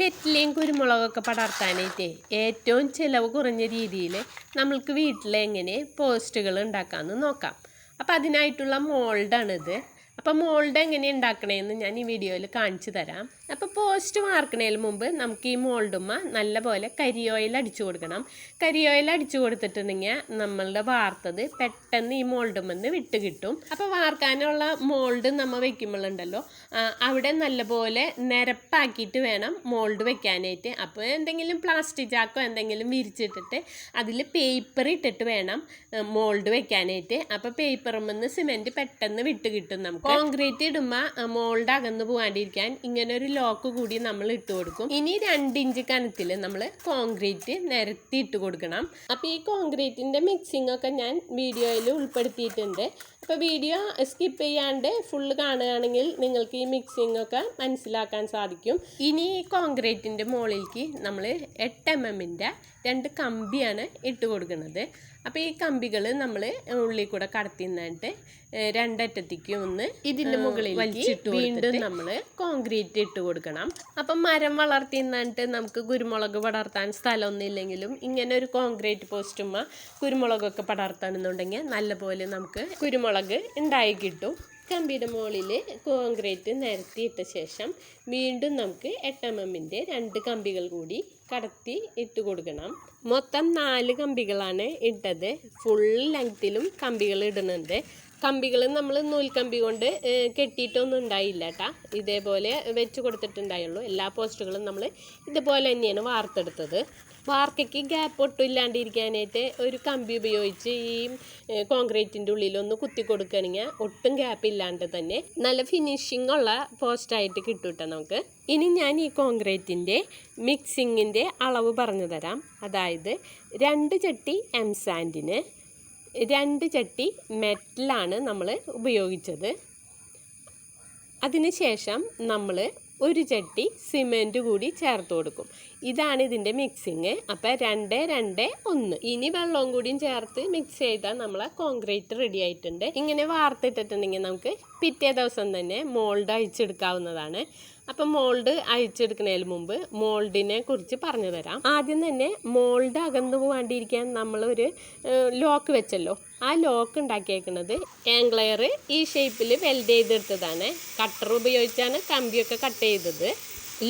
വെറ്റിലയും കുരുമുളകൊക്കെ പടർത്താനായിട്ട് ഏറ്റവും ചിലവ് കുറഞ്ഞ രീതിയിൽ നമ്മൾക്ക് വീട്ടിലെങ്ങനെ പോസ്റ്റുകൾ ഉണ്ടാക്കാമെന്ന് നോക്കാം. അപ്പോൾ അതിനായിട്ടുള്ള മോൾഡാണിത്. അപ്പോൾ മോൾഡ് എങ്ങനെ ഉണ്ടാക്കണമെന്ന് ഞാൻ ഈ വീഡിയോയിൽ കാണിച്ചു തരാം. അപ്പോൾ പോസ്റ്റ് വാർക്കണതിന് മുമ്പ് നമുക്ക് ഈ മോൾഡുമ്മ നല്ലപോലെ കരി ഓയിൽ അടിച്ചു കൊടുക്കണം. കരിയോയിൽ അടിച്ചു കൊടുത്തിട്ടുണ്ടെങ്കിൽ നമ്മളുടെ വാർത്തത് പെട്ടെന്ന് ഈ മോൾഡുമെന്ന് വിട്ട് കിട്ടും. അപ്പോൾ വാർക്കാനുള്ള മോൾഡ് നമ്മൾ വെക്കുമ്പോഴുണ്ടല്ലോ അവിടെ നല്ലപോലെ നിരപ്പാക്കിയിട്ട് വേണം മോൾഡ് വെക്കാനായിട്ട്. അപ്പോൾ എന്തെങ്കിലും പ്ലാസ്റ്റിക് ചാക്കോ എന്തെങ്കിലും വിരിച്ചിട്ടിട്ട് അതിൽ പേപ്പർ ഇട്ടിട്ട് വേണം മോൾഡ് വെക്കാനായിട്ട്. അപ്പോൾ പേപ്പറുമെന്ന് സിമെന്റ് പെട്ടെന്ന് വിട്ട് കിട്ടും നമുക്ക്. കോൺക്രീറ്റ് ഇടുമ്പോൾ മോൾഡ് അകന്നു പോകാണ്ടിരിക്കാൻ ഇങ്ങനെ ഒരു ലോക്ക് കൂടി നമ്മൾ ഇട്ട് കൊടുക്കും. ഇനി രണ്ട് ഇഞ്ച് കനത്തിൽ നമ്മൾ കോൺക്രീറ്റ് നിരത്തി ഇട്ട് കൊടുക്കണം. അപ്പോൾ ഈ കോൺക്രീറ്റിന്റെ മിക്സിംഗ് ഒക്കെ ഞാൻ വീഡിയോയിൽ ഉൾപ്പെടുത്തിയിട്ടുണ്ട്. അപ്പോൾ വീഡിയോ സ്കിപ്പ് ചെയ്യാണ്ട് ഫുള്ള് കാണുകയാണെങ്കിൽ നിങ്ങൾക്ക് ഈ മിക്സിംഗ് ഒക്കെ മനസ്സിലാക്കാൻ സാധിക്കും. ഇനി ഈ കോൺക്രീറ്റിന്റെ മുകളിലേക്ക് നമ്മൾ എട്ട് എം എമ്മിന്റെ രണ്ട് കമ്പിയാണ് ഇട്ട് കൊടുക്കുന്നത്. അപ്പോൾ ഈ കമ്പികൾ നമ്മൾ ഉള്ളിൽ കൂടെ കടത്തി നിന്നിട്ട് രണ്ടറ്റത്തേക്ക് ഒന്ന് ഇതിന്റെ മുകളിൽ വലിച്ചിട്ട് വീണ്ടും നമ്മൾ കോൺക്രീറ്റ് ഇട്ട് കൊടുക്കണം. അപ്പം മരം വളർത്തി നിന്നിട്ട് നമുക്ക് കുരുമുളക് പടർത്താൻ സ്ഥലമൊന്നും ഇല്ലെങ്കിലും ഇങ്ങനെ ഒരു കോൺക്രീറ്റ് പോസ്റ്റുമ്മ കുരുമുളകൊക്കെ പടർത്തണമെന്നുണ്ടെങ്കിൽ നല്ലപോലെ നമുക്ക് കുരുമുളക് ഉണ്ടായി കിട്ടും. കമ്പിയുടെ മുകളിൽ കോൺക്രീറ്റ് നിരത്തിയിട്ട ശേഷം വീണ്ടും നമുക്ക് എട്ട് എം എമ്മിന്റെ രണ്ട് കമ്പികൾ കൂടി കടത്തി ഇട്ട് കൊടുക്കണം. മൊത്തം നാല് കമ്പികളാണ് ഇട്ടത്. ഫുൾ ലെങ്ത്തിലും കമ്പികൾ ഇടുന്നുണ്ട്. കമ്പികൾ നമ്മൾ നൂൽക്കമ്പി കൊണ്ട് കെട്ടിയിട്ടൊന്നും ഉണ്ടായില്ല കേട്ടാ ഇതേപോലെ വെച്ച് കൊടുത്തിട്ടുണ്ടായുള്ളൂ. എല്ലാ പോസ്റ്റുകളും നമ്മൾ ഇതുപോലെ തന്നെയാണ് വാർത്തെടുത്തത്. വാർക്കയ്ക്ക് ഗ്യാപ്പ് ഒട്ടും ഇല്ലാണ്ടിരിക്കാനായിട്ട് ഒരു കമ്പി ഉപയോഗിച്ച് ഈ കോൺക്രീറ്റിന്റെ ഉള്ളിലൊന്ന് കുത്തി കൊടുക്കുകയാണെങ്കിൽ ഒട്ടും ഗ്യാപ്പ് ഇല്ലാണ്ട് തന്നെ നല്ല ഫിനിഷിംഗ് ഉള്ള പോസ്റ്റായിട്ട് കേട്ടോ നമുക്ക്. ഇനി ഞാൻ ഈ കോൺക്രീറ്റിന്റെ മിക്സിങ്ങിന്റെ അളവ് പറഞ്ഞു തരാം. അതായത് രണ്ട് ചട്ടി എം സാൻഡിന് രണ്ട് ചട്ടി മെറ്റലാണ് നമ്മൾ ഉപയോഗിച്ചത്. അതിനുശേഷം നമ്മൾ ഒരു ചട്ടി സിമെന്റ് കൂടി ചേർത്ത് കൊടുക്കും. ഇതാണ് ഇതിന്റെ മിക്സിങ് അപ്പോൾ രണ്ട് രണ്ട് ഒന്ന്. ഇനി വെള്ളവും കൂടിയും ചേർത്ത് മിക്സ് ചെയ്താൽ നമ്മളെ കോൺക്രീറ്റ് റെഡി ആയിട്ടുണ്ട്. ഇങ്ങനെ വാർത്തിട്ടിട്ടുണ്ടെങ്കിൽ നമുക്ക് പിറ്റേ ദിവസം തന്നെ മോൾഡ് അഴിച്ചെടുക്കാവുന്നതാണ്. അപ്പം മോൾഡ് അഴിച്ചെടുക്കുന്നതിന് മുമ്പ് മോൾഡിനെ കുറിച്ച് പറഞ്ഞു തരാം. ആദ്യം തന്നെ മോൾഡ് അകന്നു പോകാണ്ടിരിക്കാൻ നമ്മളൊരു ലോക്ക് വെച്ചല്ലോ. ആ ലോക്ക് ഉണ്ടാക്കിയേക്കുന്നത് ആംഗ്ലയർ ഈ ഷേപ്പിൽ വെൽഡ് ചെയ്തെടുത്തതാണ്. കട്ടർ ഉപയോഗിച്ചാണ് കമ്പിയൊക്കെ കട്ട് ചെയ്തത്.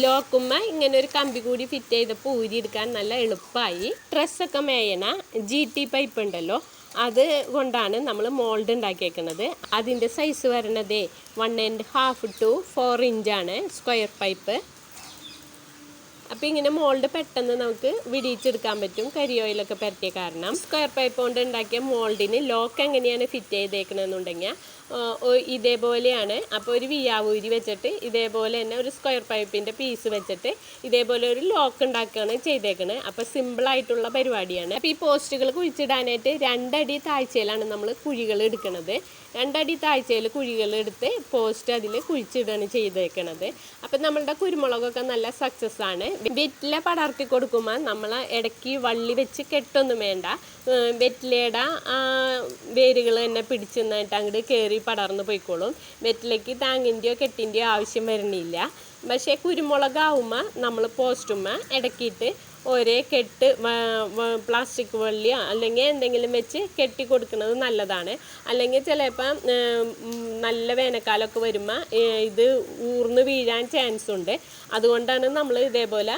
ലോക്കുമ്മ ഇങ്ങനെ ഒരു കമ്പി കൂടി ഫിറ്റ് ചെയ്തപ്പോൾ ഊരിയെടുക്കാൻ നല്ല എളുപ്പമായി. ഡ്രസ്സൊക്കെ മേയണ ജി ടി പൈപ്പ് ഉണ്ടല്ലോ. അത് കൊണ്ടാണ് നമ്മൾ മോൾഡ് ഉണ്ടാക്കിയേക്കുന്നത്. അതിന്റെ സൈസ് വരണത് one and half two four ഇഞ്ചാണ് സ്ക്വയർ പൈപ്പ് അപ്പോൾ ഇങ്ങനെ മോൾഡ് പെട്ടെന്ന് നമുക്ക് വിടിയിച്ചെടുക്കാൻ പറ്റും. കരി ഓയിലൊക്കെ പരത്തിയ കാരണം. സ്ക്വയർ പൈപ്പ് കൊണ്ട് ഉണ്ടാക്കിയ മോൾഡിന് ലോക്ക് എങ്ങനെയാണ് ഫിറ്റ് ചെയ്തേക്കണമെന്നുണ്ടെങ്കിൽ ഇതേപോലെയാണ്. അപ്പോൾ ഒരു വിയാവൂരി വെച്ചിട്ട് ഇതേപോലെ തന്നെ ഒരു സ്ക്വയർ പൈപ്പിന്റെ പീസ് വെച്ചിട്ട് ഇതേപോലെ ഒരു ലോക്ക് ഉണ്ടാക്കുകയാണ് ചെയ്തേക്കണത് അപ്പോൾ സിമ്പിളായിട്ടുള്ള പരിപാടിയാണ്. അപ്പോൾ ഈ പോസ്റ്റുകൾ കുഴിച്ചിടാനായിട്ട് രണ്ടടി താഴ്ചയിലാണ് നമ്മൾ കുഴികൾ എടുക്കുന്നത് രണ്ടടി താഴ്ചയിൽ കുഴികൾ എടുത്ത് പോസ്റ്റ് അതിൽ കുഴിച്ചിടുകയാണ് ചെയ്തേക്കണത്. അപ്പം നമ്മളുടെ കുരുമുളകൊക്കെ നല്ല സക്സസ് ആണ്. വെറ്റില പടർത്തി കൊടുക്കുമ്പോൾ നമ്മൾ ഇടയ്ക്ക് വള്ളി വെച്ച് കെട്ടൊന്നും വേണ്ട. വെറ്റിലയുടെ വേരുകൾ തന്നെ പിടിച്ച് നിന്നിട്ട് അങ്ങോട്ട് കയറി പടർന്ന് പോയിക്കോളും. വെറ്റിലയ്ക്ക് താങ്ങിന്റെയോ കെട്ടിന്റെയോ ആവശ്യം വരണില്ല. പക്ഷേ കുരുമുളകാവുമ്പോൾ നമ്മൾ പോസ്റ്റുമ്മ ഇടയ്ക്കിട്ട് ഒരേ കെട്ട് പ്ലാസ്റ്റിക് വള്ളിയോ അല്ലെങ്കിൽ എന്തെങ്കിലും വെച്ച് കെട്ടി കൊടുക്കുന്നത് നല്ലതാണ്. അല്ലെങ്കിൽ ചിലപ്പം നല്ല വേനൽക്കാലമൊക്കെ വരുമ്പോൾ ഇത് ഊർന്ന് വീഴാൻ ചാൻസ് ഉണ്ട്. അതുകൊണ്ടാണ് നമ്മൾ ഇതേപോലെ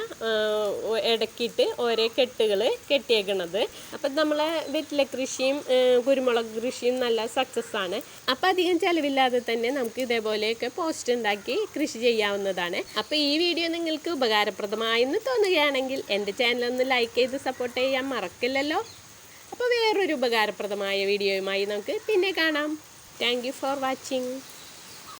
ആ, ഓരോ കെട്ടുകൾ കെട്ടിയേക്കണത്. അപ്പം നമ്മളെ വെറ്റില കൃഷിയും കുരുമുളക് കൃഷിയും നല്ല സക്സസ് ആണ്. അപ്പം അധികം ചിലവില്ലാതെ തന്നെ നമുക്ക് ഇതേപോലെയൊക്കെ പോസ്റ്റ് ഉണ്ടാക്കി കൃഷി ചെയ്യാവുന്നതാണ്. അപ്പോൾ ഈ വീഡിയോ നിങ്ങൾക്ക് ഉപകാരപ്രദമായെന്ന് തോന്നുകയാണെങ്കിൽ എന്റെ ചാനലൊന്ന് ലൈക്ക് ചെയ്ത് സപ്പോർട്ട് ചെയ്യാൻ മറക്കില്ലല്ലോ. അപ്പോൾ വേറൊരു ഉപകാരപ്രദമായ വീഡിയോയുമായി നമുക്ക് പിന്നെ കാണാം. Thank for watching